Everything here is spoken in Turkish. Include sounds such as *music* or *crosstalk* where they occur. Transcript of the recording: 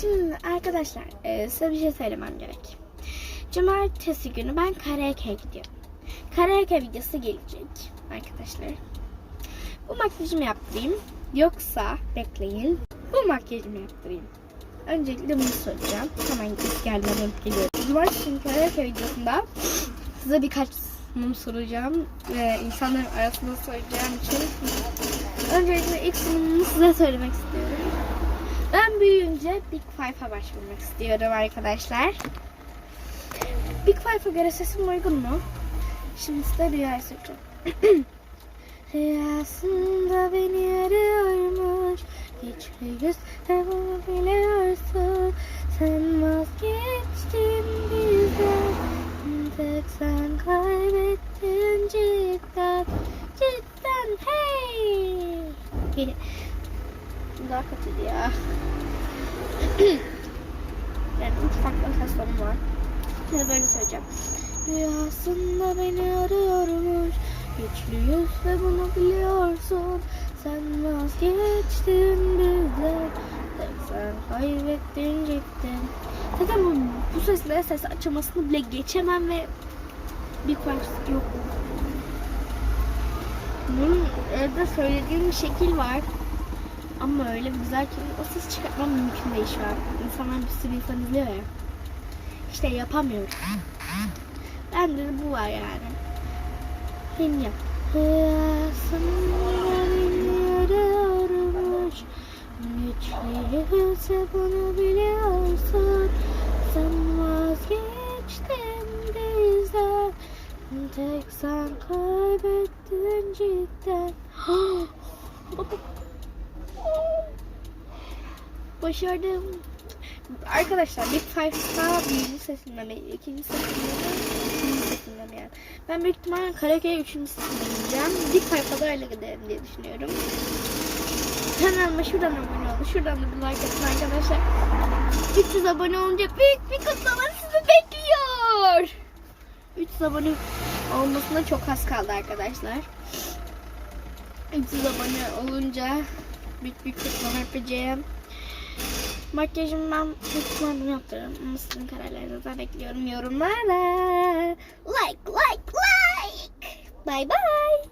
Şimdi arkadaşlar e, size bir şey söylemem gerek. Cumartesi günü ben karaoke gidiyorum. Karaoke videosu gelecek arkadaşlar. Bu makyajımı yaptırayım. Yoksa bekleyin. Bu makyajımı yaptırayım. Öncelikle bunu soracağım. Hemen gidip gelmeden geliyorum. Cumartesi günü karaoke videosunda size birkaç sunum soracağım. Ve insanların arasında soracağım için öncelikle ilk sunumumu size söylemek istiyorum. Ben büyüyünce Big Five'a başvurmak istiyorum arkadaşlar. Big Five'a göre sesim uygun mu? Şimdi size rüyayı söyleyeceğim. *clears throat* Rüyasında beni arıyormuş Hiçbir yüz bunu biliyorsun Sen vazgeçtin bizden Tek sen kaybettin cidden Cidden hey Daha kötüydü ya Yani üç tonu var Şimdi böyle söyleyeceğim Rüyasında beni arıyormuş Güçlüyüz ve bunu biliyorsun Sen vazgeçtin bizden sen kaybettin cidden Zaten bu, bu sesle ses açılmasını bile geçemem ve bir fark yok. Bunun evde söylediğim bir şekil var. Ama öyle güzel ki o ses çıkartmam mümkün değil şu an. İnsanlar bir sürü insan izliyor ya. İşte yapamıyorum. Bende de bu var yani. Arıyormuş Güçlüyse bunu biliyorsun Sen vazgeçtin bizden Tek sen kaybettin cidden *gasps* Başardım. Arkadaşlar Big Five Star birinci sesinden mi? ikinci mi yani? Ben büyük ihtimalle karaoke üçüncü gideceğim. Big Five'a da öyle giderim diye düşünüyorum. Kanalıma şuradan abone olun. Şuradan da bir like atın arkadaşlar. 300 abone olunca büyük bir kutlama sizi bekliyor. 300 abone olmasına çok az kaldı arkadaşlar. 300 abone olunca büyük bir kutlama yapacağım. Makyajımı ben bunu yaptırırım. Ama sizin kararlarınızı bekliyorum yorumlara. Like, like, like. Bye bye.